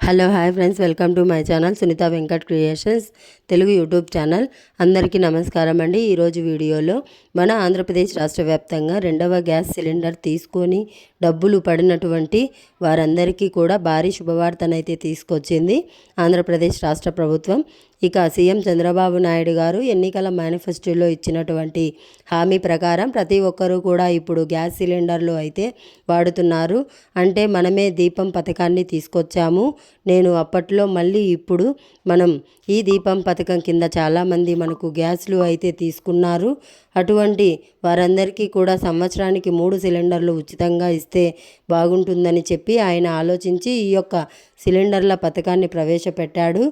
Hello hi friends. Welcome to my channel Sunitha Venkat creations Telugu YouTube channel. అందరికీ నమస్కారం అండి. ఈరోజు వీడియోలో మన ఆంధ్రప్రదేశ్ రాష్ట్ర వ్యాప్తంగా రెండవ గ్యాస్ సిలిండర్ తీసుకొని డబ్బులు పడినటువంటి వారందరికీ కూడా భారీ శుభవార్తనైతే తీసుకొచ్చింది ఆంధ్రప్రదేశ్ రాష్ట్ర ప్రభుత్వం. ఇక సీఎం చంద్రబాబు నాయుడు గారు ఎన్నికల మేనిఫెస్టోలో ఇచ్చినటువంటి హామీ ప్రకారం ప్రతి ఒక్కరూ కూడా ఇప్పుడు గ్యాస్ సిలిండర్లు అయితే వాడుతున్నారు. అంటే మనమే దీపం పథకాన్ని తీసుకొచ్చాము. నేను అప్పట్లో మళ్ళీ ఇప్పుడు మనం ఈ దీపం పథకం కింద చాలామంది మనకు గ్యాస్లు అయితే తీసుకున్నారు. అటువంటి వారందరికీ కూడా సంవత్సరానికి మూడు సిలిండర్లు ఉచితంగా ఇస్తే బాగుంటుందని చెప్పి ఆయన ఆలోచించి ఈ యొక్క సిలిండర్ల పథకాన్ని ప్రవేశపెట్టాడు.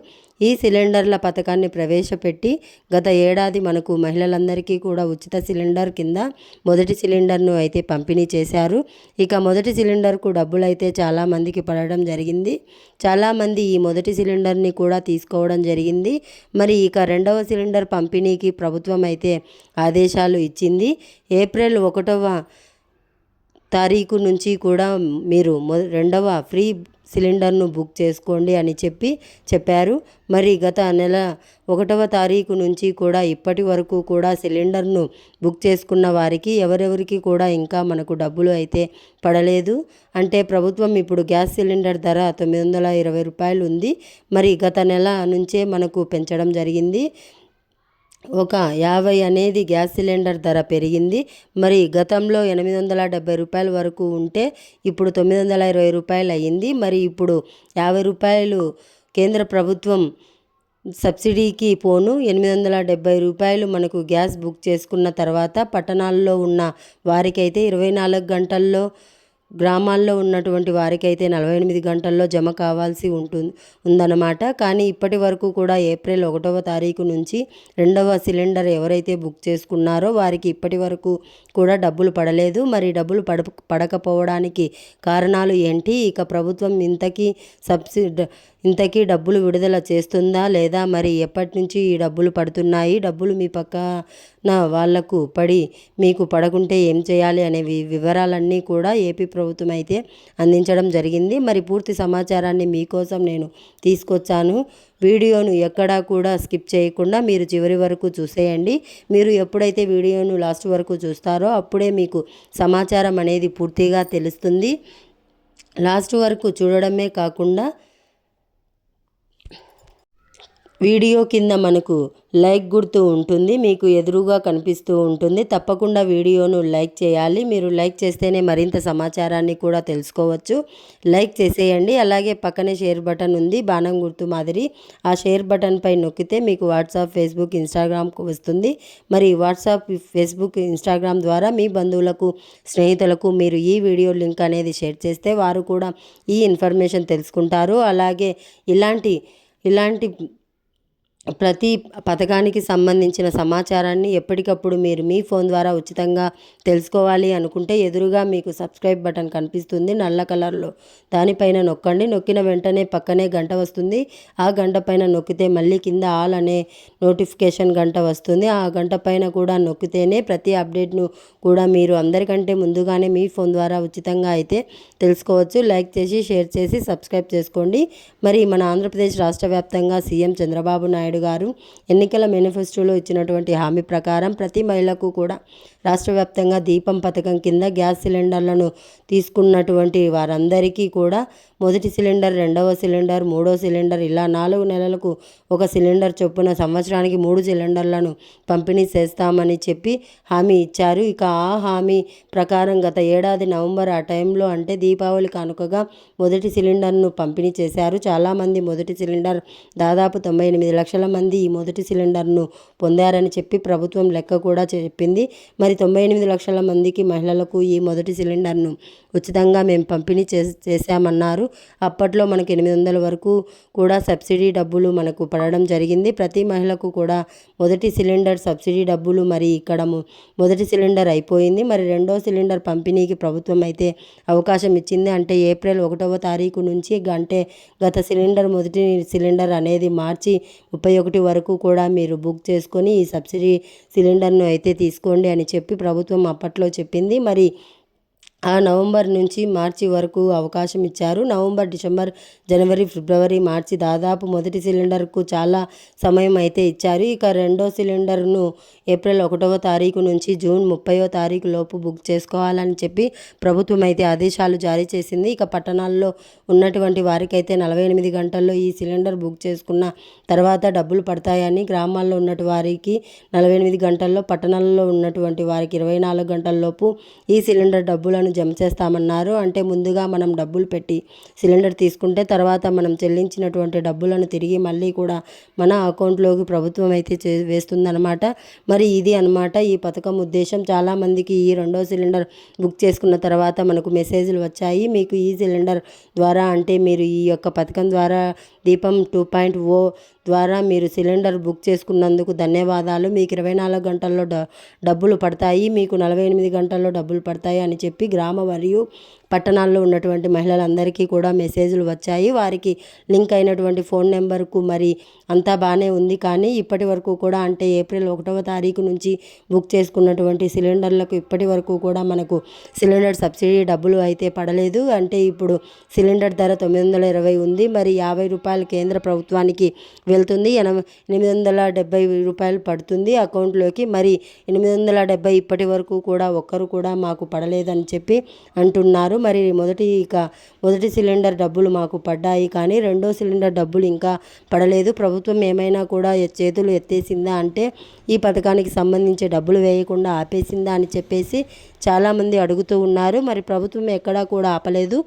ఈ సిలిండర్ల పథకాన్ని ప్రవేశపెట్టి గత ఏడాది మనకు మహిళలందరికీ కూడా ఉచిత సిలిండర్ కింద మొదటి సిలిండర్ను అయితే పంపిణీ చేశారు. ఇక మొదటి సిలిండర్కు డబ్బులు అయితే చాలామందికి పడడం జరిగింది. చాలామంది ఈ మొదటి సిలిండర్ని కూడా తీసుకోవడం జరిగింది. మరి ఇక రెండవ సిలిండర్ పంపిణీకి ప్రభుత్వం అయితే ఆదేశాలు ఇచ్చింది. ఏప్రిల్ ఒకటవ తారీఖు నుంచి కూడా మీరు రెండవ ఫ్రీ సిలిండర్ను బుక్ చేసుకోండి అని చెప్పి చెప్పారు. మరి గత నెల ఒకటవ తారీఖు నుంచి కూడా ఇప్పటి వరకు కూడా సిలిండర్ను బుక్ చేసుకున్న వారికి ఎవరెవరికి కూడా ఇంకా మనకు డబ్బులు అయితే పడలేదు. అంటే ప్రభుత్వం ఇప్పుడు గ్యాస్ సిలిండర్ ధర తొమ్మిది వందల ఇరవై రూపాయలు ఉంది. మరి గత నెల నుంచే మనకు పెంచడం జరిగింది. ఒక యాభై అనేది గ్యాస్ సిలిండర్ ధర పెరిగింది. మరి గతంలో ఎనిమిది వందల డెబ్బై రూపాయల వరకు ఉంటే ఇప్పుడు తొమ్మిది వందల ఇరవై రూపాయలు అయ్యింది. మరి ఇప్పుడు యాభై రూపాయలు కేంద్ర ప్రభుత్వం సబ్సిడీకి పోను. ఎనిమిది వందల డెబ్బై రూపాయలు మనకు గ్యాస్ బుక్ చేసుకున్న తర్వాత పట్టణాల్లో ఉన్న వారికైతే ఇరవై నాలుగు గంటల్లో గ్రామాల్లో ఉన్నటువంటి వారికైతే నలభై ఎనిమిది గంటల్లో జమ కావాల్సి ఉంటుంది ఉందన్నమాట. కానీ ఇప్పటి వరకు కూడా ఏప్రిల్ ఒకటవ తారీఖు నుంచి రెండవ సిలిండర్ ఎవరైతే బుక్ చేసుకున్నారో వారికి ఇప్పటి వరకు కూడా డబ్బులు పడలేదు. మరి డబ్బులు పడ పడకపోవడానికి కారణాలు ఏంటి? ఇక ప్రభుత్వం ఇంతకీ సబ్సిడీ ఇంతకీ డబ్బులు విడుదల చేస్తుందా లేదా? మరి ఎప్పటి నుంచి ఈ డబ్బులు పడుతున్నాయి? డబ్బులు మీ పక్కన వాళ్ళకు పడి మీకు పడకుంటే ఏం చేయాలి అనే వివరాలన్నీ కూడా ఏపీ ప్రభుత్వం అయితే అందించడం జరిగింది. మరి పూర్తి సమాచారాన్ని మీకోసం నేను తీసుకొచ్చాను. వీడియోను ఎక్కడా కూడా స్కిప్ చేయకుండా మీరు చివరి వరకు చూసేయండి. మీరు ఎప్పుడైతే వీడియోను లాస్ట్ వరకు చూస్తారో అప్పుడే మీకు సమాచారం అనేది పూర్తిగా తెలుస్తుంది. లాస్ట్ వరకు చూడడమే కాకుండా వీడియో కింద మనకు లైక్ గుర్తు ఉంటుంది మీకు ఎదురుగా కనిపిస్తూ ఉంటుంది. తప్పకుండా వీడియోను లైక్ చేయాలి. మీరు లైక్ చేస్తేనే మరింత సమాచారాన్ని కూడా తెలుసుకోవచ్చు. లైక్ చేసేయండి. అలాగే పక్కనే షేర్ బటన్ ఉంది బాణం గుర్తు మాదిరి. ఆ షేర్ బటన్ పై నొక్కితే మీకు వాట్సాప్ ఫేస్బుక్ ఇన్స్టాగ్రామ్కు వస్తుంది. మరి వాట్సాప్ ఫేస్బుక్ ఇన్స్టాగ్రామ్ ద్వారా మీ బంధువులకు స్నేహితులకు మీరు ఈ వీడియో లింక్ అనేది షేర్ చేస్తే వారు కూడా ఈ ఇన్ఫర్మేషన్ తెలుసుకుంటారు. అలాగే ఇలాంటి ఇలాంటి ప్రతి పథకానికి సంబంధించిన సమాచారాన్ని ఎప్పటికప్పుడు మీరు మీ ఫోన్ ద్వారా ఉచితంగా తెలుసుకోవాలి అనుకుంటే ఎదురుగా మీకు సబ్స్క్రైబ్ బటన్ కనిపిస్తుంది. నల్ల కలర్లో దానిపైన నొక్కండి. నొక్కిన వెంటనే పక్కనే గంట వస్తుంది. ఆ గంట పైన నొక్కితే మళ్ళీ కింద ఆల్ అనే నోటిఫికేషన్ గంట వస్తుంది. ఆ గంట పైన కూడా నొక్కితేనే ప్రతి అప్డేట్ను కూడా మీరు అందరికంటే ముందుగానే మీ ఫోన్ ద్వారా ఉచితంగా అయితే తెలుసుకోవచ్చు. లైక్ చేసి షేర్ చేసి సబ్స్క్రైబ్ చేసుకోండి. మరి మన ఆంధ్రప్రదేశ్ రాష్ట్ర వ్యాప్తంగా సీఎం చంద్రబాబు నాయుడు నాయుడు గారు ఎన్నికల మేనిఫెస్టోలో ఇచ్చినటువంటి హామీ ప్రకారం ప్రతి మహిళకు కూడా రాష్ట్ర వ్యాప్తంగా దీపం పథకం కింద గ్యాస్ సిలిండర్లను తీసుకున్నటువంటి వారందరికీ కూడా మొదటి సిలిండర్ రెండవ సిలిండర్ మూడో సిలిండర్ ఇలా నాలుగు నెలలకు ఒక సిలిండర్ చొప్పున సంవత్సరానికి మూడు సిలిండర్లను పంపిణీ చేస్తామని చెప్పి హామీ ఇచ్చారు. ఇక ఆ హామీ ప్రకారం గత ఏడాది నవంబర్ ఆ టైంలో అంటే దీపావళి కానుకగా మొదటి సిలిండర్ను పంపిణీ చేశారు. చాలామంది మొదటి సిలిండర్ దాదాపు తొంభై ఎనిమిది లక్షల మంది ఈ మొదటి సిలిండర్ను పొందారని చెప్పి ప్రభుత్వం లెక్క కూడా చెప్పింది. మరి తొంభై ఎనిమిది లక్షల మందికి మహిళలకు ఈ మొదటి సిలిండర్ను ఉచితంగా మేము పంపిణీ చేశామన్నారు. అప్పట్లో మనకు ఎనిమిది వందల వరకు కూడా సబ్సిడీ డబ్బులు మనకు పడడం జరిగింది. ప్రతి మహిళకు కూడా మొదటి సిలిండర్ సబ్సిడీ డబ్బులు మరి ఇక్కడ మొదటి సిలిండర్ అయిపోయింది. మరి రెండో సిలిండర్ పంపిణీకి ప్రభుత్వం అయితే అవకాశం ఇచ్చింది. అంటే ఏప్రిల్ ఒకటవ తారీఖు నుంచి గంటే గత సిలిండర్ మొదటి సిలిండర్ అనేది మార్చి ముప్పై ఒకటి వరకు కూడా మీరు బుక్ చేసుకొని ఈ సబ్సిడీ సిలిండర్ను అయితే తీసుకోండి అని చెప్పి ప్రభుత్వం అప్పట్లో చెప్పింది. మరి ఆ నవంబర్ నుంచి మార్చి వరకు అవకాశం ఇచ్చారు. నవంబర్ డిసెంబర్ జనవరి ఫిబ్రవరి మార్చి దాదాపు మొదటి సిలిండర్కు చాలా సమయం అయితే ఇచ్చారు. ఇక రెండో సిలిండర్ను ఏప్రిల్ ఒకటవ తారీఖు నుంచి జూన్ ముప్పైవ తారీఖు లోపు బుక్ చేసుకోవాలని చెప్పి ప్రభుత్వం అయితే ఆదేశాలు జారీ చేసింది. ఇక పట్టణాల్లో ఉన్నటువంటి వారికైతే నలభై ఎనిమిది గంటల్లో ఈ సిలిండర్ బుక్ చేసుకున్న తర్వాత డబ్బులు పడతాయని గ్రామాల్లో ఉన్నటు వారికి నలభై ఎనిమిది గంటల్లో పట్టణాల్లో ఉన్నటువంటి వారికి ఇరవై నాలుగు గంటల లోపు ఈ సిలిండర్ డబ్బులను జమ చేస్తామన్నారు. అంటే ముందుగా మనం డబ్బులు పెట్టి సిలిండర్ తీసుకుంటే తర్వాత మనం చెల్లించినటువంటి డబ్బులను తిరిగి మళ్ళీ కూడా మన అకౌంట్లోకి ప్రభుత్వం అయితే చే వేస్తుందన్నమాట. మరి ఇది అనమాట ఈ పథకం ఉద్దేశం. చాలామందికి ఈ రెండో సిలిండర్ బుక్ చేసుకున్న తర్వాత మనకు మెసేజ్లు వచ్చాయి. మీకు ఈ సిలిండర్ ద్వారా అంటే మీరు ఈ యొక్క పథకం ద్వారా దీపం టూ పాయింట్ ఓ ద్వారా మీరు సిలిండర్ బుక్ చేసుకున్నందుకు ధన్యవాదాలు. మీకు ఇరవై నాలుగు గంటల్లో డ డబ్బులు పడతాయి. మీకు నలభై ఎనిమిది గంటల్లో డబ్బులు పడతాయి అని చెప్పి గ్రామ మరియు పట్టణాల్లో ఉన్నటువంటి మహిళలందరికీ కూడా మెసేజ్లు వచ్చాయి. వారికి లింక్ అయినటువంటి ఫోన్ నెంబర్కు మరి అంతా బాగానే ఉంది. కానీ ఇప్పటి వరకు కూడా అంటే ఏప్రిల్ ఒకటవ తారీఖు నుంచి బుక్ చేసుకున్నటువంటి సిలిండర్లకు ఇప్పటి వరకు కూడా మనకు సిలిండర్ సబ్సిడీ డబ్బులు అయితే పడలేదు. అంటే ఇప్పుడు సిలిండర్ ధర తొమ్మిది వందల ఇరవై ఉంది. మరి యాభై రూపాయలు కేంద్ర ప్రభుత్వానికి వెళ్తుంది. ఎనభై ఎనిమిది వందల డెబ్బై రూపాయలు పడుతుంది అకౌంట్లోకి. మరి ఎనిమిది వందల డెబ్బై ఇప్పటి వరకు కూడా ఒక్కరు కూడా మాకు పడలేదని చెప్పి అంటున్నారు. మరి మొదటి ఇక మొదటి సిలిండర్ డబ్బులు మాకు పడ్డాయి కానీ రెండో సిలిండర్ డబ్బులు ఇంకా పడలేదు. ప్రభుత్వం ఏమైనా కూడా చేతులు ఎత్తేసిందా అంటే ఈ పథకానికి సంబంధించి డబ్బులు వేయకుండా ఆపేసిందా అని చెప్పేసి చాలామంది అడుగుతూ ఉన్నారు. మరి ప్రభుత్వం ఎక్కడా కూడా ఆపలేదు.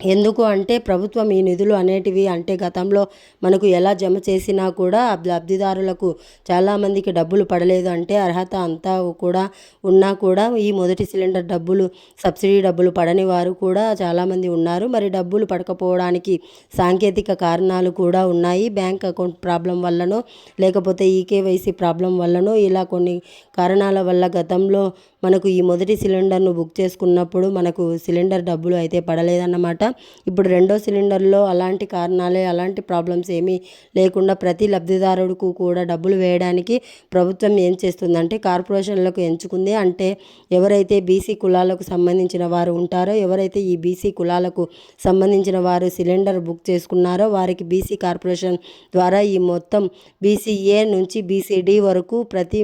ఎందుకు అంటే ప్రభుత్వం ఈ నిధులు అనేటివి అంటే గతంలో మనకు ఎలా జమ చేసినా కూడా లబ్ధిదారులకు చాలామందికి డబ్బులు పడలేదు అంటే అర్హత అంతా కూడా ఉన్నా కూడా ఈ మొదటి సిలిండర్ డబ్బులు సబ్సిడీ డబ్బులు పడని వారు కూడా చాలామంది ఉన్నారు. మరి డబ్బులు పడకపోవడానికి సాంకేతిక కారణాలు కూడా ఉన్నాయి. బ్యాంక్ అకౌంట్ ప్రాబ్లం వల్లనో లేకపోతే ఈకేవైసీ ప్రాబ్లం వల్లనో ఇలా కొన్ని కారణాల వల్ల గతంలో మనకు ఈ మొదటి సిలిండర్ను బుక్ చేసుకున్నప్పుడు మనకు సిలిండర్ డబ్బులు అయితే పడలేదన్నమాట. ఇప్పుడు రెండో సిలిండర్లో అలాంటి కారణాలే అలాంటి ప్రాబ్లమ్స్ ఏమీ లేకుండా ప్రతి లబ్ధిదారుడికి కూడా డబ్బులు వేయడానికి ప్రభుత్వం ఏం చేస్తుందంటే కార్పొరేషన్లకు ఎంచుకుంది. అంటే ఎవరైతే బీసీ కులాలకు సంబంధించిన వారు ఉంటారో ఎవరైతే ఈ బీసీ కులాలకు సంబంధించిన వారు సిలిండర్ బుక్ చేసుకున్నారో వారికి బీసీ కార్పొరేషన్ ద్వారా ఈ మొత్తం బీసీఏ నుంచి బీసీడీ వరకు ప్రతి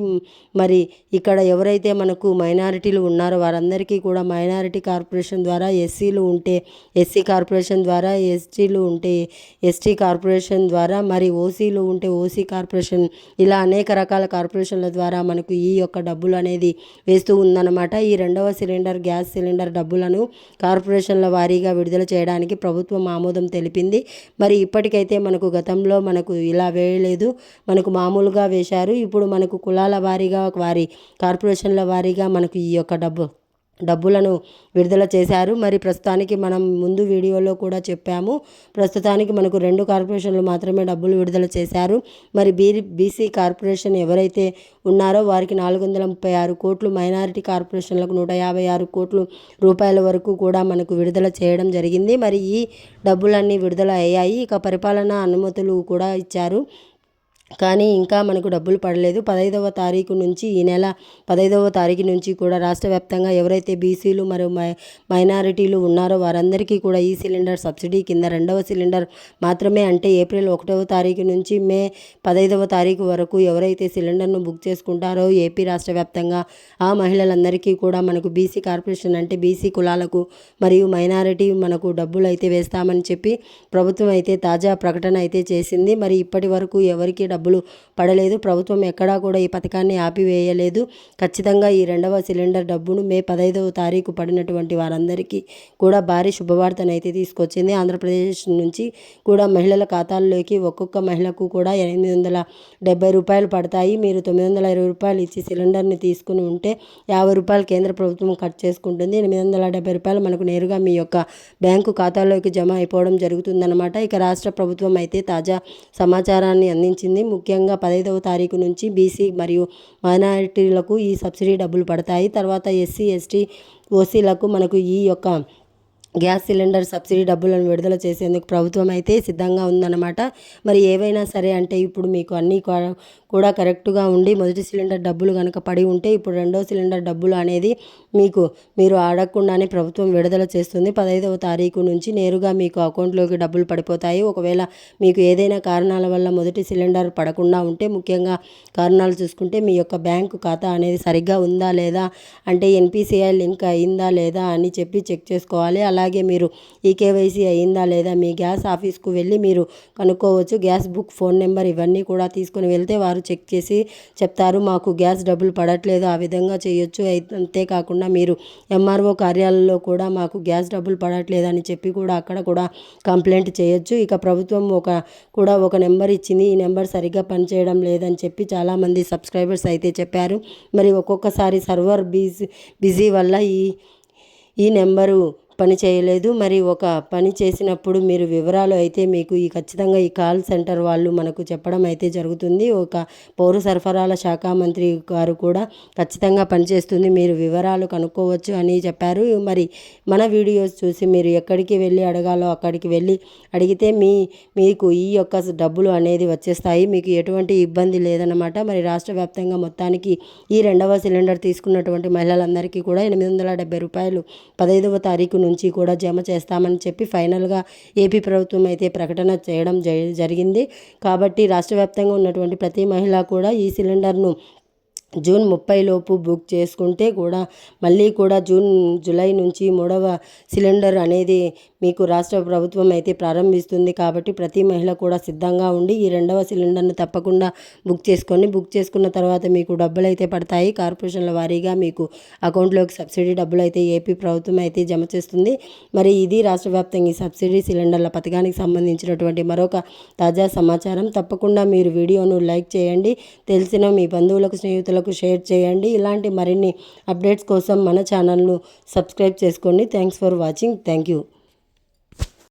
మరి ఇక్కడ ఎవరైతే మనకు మైనారిటీలు ఉన్నారో వారందరికీ కూడా మైనారిటీ కార్పొరేషన్ ద్వారా ఎస్సీలు ఉంటే ఎస్సీ కార్పొరేషన్ ద్వారా ఎస్టీలు ఉంటే ఎస్టీ కార్పొరేషన్ ద్వారా మరి ఓసీలు ఉంటే ఓసీ కార్పొరేషన్ ఇలా అనేక రకాల కార్పొరేషన్ల ద్వారా మనకు ఈ యొక్క డబ్బులు అనేది వేస్తూ ఉందన్నమాట. ఈ రెండవ సిలిండర్ గ్యాస్ సిలిండర్ డబ్బులను కార్పొరేషన్ల వారీగా విడుదల చేయడానికి ప్రభుత్వం ఆమోదం తెలిపింది. మరి ఇప్పటికైతే మనకు గతంలో మనకు ఇలా వేయలేదు. మనకు మామూలుగా వేశారు. ఇప్పుడు మనకు కులాల వారీగా వారి కార్పొరేషన్ల వారీగా మనకు ఈ యొక్క డబ్బు డబ్బులను విడుదల చేశారు. మరి ప్రస్తుతానికి మనం ముందు వీడియోలో కూడా చెప్పాము. ప్రస్తుతానికి మనకు రెండు కార్పొరేషన్లు మాత్రమే డబ్బులు విడుదల చేశారు. మరి బీ బీసీ కార్పొరేషన్ ఎవరైతే ఉన్నారో వారికి నాలుగు వందల ముప్పై ఆరు కోట్లు మైనారిటీ కార్పొరేషన్లకు నూట యాభై ఆరు కోట్లు రూపాయల వరకు కూడా మనకు విడుదల చేయడం జరిగింది. మరి ఈ డబ్బులన్నీ విడుదల అయ్యాయి. ఇక పరిపాలన అనుమతులు కూడా ఇచ్చారు. కానీ ఇంకా మనకు డబ్బులు పడలేదు. పదహైదవ తారీఖు నుంచి ఈ నెల పదహైదవ తారీఖు నుంచి కూడా రాష్ట్ర వ్యాప్తంగా ఎవరైతే బీసీలు మరియు మై మైనారిటీలు ఉన్నారో వారందరికీ కూడా ఈ సిలిండర్ సబ్సిడీ కింద రెండవ సిలిండర్ మాత్రమే అంటే ఏప్రిల్ ఒకటవ తారీఖు నుంచి మే పదహైదవ తారీఖు వరకు ఎవరైతే సిలిండర్ను బుక్ చేసుకుంటారో ఏపీ రాష్ట్ర వ్యాప్తంగా ఆ మహిళలందరికీ కూడా మనకు బీసీ కార్పొరేషన్ అంటే బీసీ కులాలకు మరియు మైనారిటీ మనకు డబ్బులు అయితే వేస్తామని చెప్పి ప్రభుత్వం అయితే తాజా ప్రకటన అయితే చేసింది. మరి ఇప్పటి వరకు ఎవరికి డబ్బులు పడలేదు. ప్రభుత్వం ఎక్కడా కూడా ఈ పథకాన్ని ఆపివేయలేదు. ఖచ్చితంగా ఈ రెండవ సిలిండర్ డబ్బును మే పదహైదవ తారీఖు పడినటువంటి వారందరికీ కూడా భారీ శుభవార్తనైతే తీసుకొచ్చింది. ఆంధ్రప్రదేశ్ నుంచి కూడా మహిళల ఖాతాల్లోకి ఒక్కొక్క మహిళకు కూడా ఎనిమిది వందల డెబ్బై రూపాయలు పడతాయి. మీరు తొమ్మిది వందల ఇరవై రూపాయలు ఇచ్చి సిలిండర్ని తీసుకుని ఉంటే యాభై రూపాయలు కేంద్ర ప్రభుత్వం కట్ చేసుకుంటుంది. ఎనిమిది వందల డెబ్బై రూపాయలు మనకు నేరుగా మీ యొక్క బ్యాంకు ఖాతాలోకి జమ అయిపోవడం జరుగుతుందన్నమాట. ఇక రాష్ట్ర ప్రభుత్వం అయితే తాజా సమాచారాన్ని అందించింది. ముఖ్యంగా పదహైదవ తారీఖు నుంచి బీసీ మరియు మైనారిటీలకు ఈ సబ్సిడీ డబ్బులు పడతాయి. తర్వాత ఎస్సీ ఎస్టీ ఓసీలకు మనకు ఈ యొక్క గ్యాస్ సిలిండర్ సబ్సిడీ డబ్బులను విడుదల చేసేందుకు ప్రభుత్వం అయితే సిద్ధంగా ఉందన్నమాట. మరి ఏవైనా సరే అంటే ఇప్పుడు మీకు అన్నీ కూడా- కరెక్ట్గా ఉండి మొదటి సిలిండర్ డబ్బులు కనుక పడి ఉంటే ఇప్పుడు రెండో సిలిండర్ డబ్బులు అనేది మీకు మీరు అడగకుండానే ప్రభుత్వం విడుదల చేస్తుంది. పదహైదవ తారీఖు నుంచి నేరుగా మీకు అకౌంట్లోకి డబ్బులు పడిపోతాయి. ఒకవేళ మీకు ఏదైనా కారణాల వల్ల మొదటి సిలిండర్ పడకుండా ఉంటే ముఖ్యంగా కారణాలు చూసుకుంటే మీ యొక్క బ్యాంకు ఖాతా అనేది సరిగ్గా ఉందా లేదా అంటే ఎన్పిసిఐ లింక్ అయిందా లేదా అని చెప్పి చెక్ చేసుకోవాలి. అలా అలాగే మీరు ఈ కేవైసీ అయిందా లేదా మీ గ్యాస్ ఆఫీస్కు వెళ్ళి మీరు కనుక్కోవచ్చు. గ్యాస్ బుక్ ఫోన్ నెంబర్ ఇవన్నీ కూడా తీసుకొని వెళ్తే వారు చెక్ చేసి చెప్తారు. మాకు గ్యాస్ డబ్బులు పడట్లేదు ఆ విధంగా చేయొచ్చు. అంతేకాకుండా మీరు ఎంఆర్ఓ కార్యాలయంలో కూడా మాకు గ్యాస్ డబ్బులు పడట్లేదు అని చెప్పి కూడా అక్కడ కూడా కంప్లైంట్ చేయొచ్చు. ఇక ప్రభుత్వం ఒక కూడా ఒక నెంబర్ ఇచ్చింది. ఈ నెంబర్ సరిగ్గా పనిచేయడం లేదని చెప్పి చాలామంది సబ్స్క్రైబర్స్ అయితే చెప్పారు. మరి ఒక్కొక్కసారి సర్వర్ బిజీ బిజీ వల్ల ఈ ఈ నెంబరు పని చేయలేదు. మరి ఒక పని చేసినప్పుడు మీరు వివరాలు అయితే మీకు ఈ ఖచ్చితంగా ఈ కాల్ సెంటర్ వాళ్ళు మనకు చెప్పడం అయితే జరుగుతుంది. ఒక పౌర సరఫరాల శాఖ మంత్రి గారు కూడా ఖచ్చితంగా పనిచేస్తుంది మీరు వివరాలు కనుక్కోవచ్చు అని చెప్పారు. మరి మన వీడియోస్ చూసి మీరు ఎక్కడికి వెళ్ళి అడగాలో అక్కడికి వెళ్ళి అడిగితే మీ మీకు ఈ యొక్క డబ్బులు అనేది వచ్చేస్తాయి. మీకు ఎటువంటి ఇబ్బంది లేదన్నమాట. మరి రాష్ట్ర వ్యాప్తంగా మొత్తానికి ఈ రెండవ సిలిండర్ తీసుకున్నటువంటి మహిళలందరికీ కూడా ఎనిమిది వందల డెబ్బై రూపాయలు పదహైదవ తారీఖు నుంచి కూడా జమ చేస్తామని చెప్పి ఫైనల్గా ఏపీ ప్రభుత్వం అయితే ప్రకటన చేయడం జరిగింది. కాబట్టి రాష్ట్ర వ్యాప్తంగా ఉన్నటువంటి ప్రతి మహిళ కూడా ఈ సిలిండర్ను జూన్ ముప్పై లోపు బుక్ చేసుకుంటే కూడా మళ్ళీ కూడా జూన్ జూలై నుంచి మూడవ సిలిండర్ అనేది మీకు రాష్ట్ర ప్రభుత్వం అయితే ప్రారంభిస్తుంది కాబట్టి ప్రతి మహిళ కూడా సిద్ధంగా ఉండి ఈ రెండవ సిలిండర్ను తప్పకుండా బుక్ చేసుకొని బుక్ చేసుకున్న తర్వాత మీకు డబ్బులు అయితే పడతాయి. కార్పొరేషన్ల వారీగా మీకు అకౌంట్లోకి సబ్సిడీ డబ్బులు అయితే ఏపీ ప్రభుత్వం అయితే జమ చేస్తుంది. మరి ఇది రాష్ట్ర వ్యాప్తంగా ఈ సబ్సిడీ సిలిండర్ల పథకానికి సంబంధించినటువంటి మరొక తాజా సమాచారం. తప్పకుండా మీరు వీడియోను లైక్ చేయండి. తెలిసిన మీ బంధువులకు స్నేహితులకు షేర్ చేయండి. ఇలాంటి మరిన్ని అప్డేట్స్ కోసం మన ఛానల్ను సబ్స్క్రైబ్ చేసుకోండి. Thanks for watching. Thank you.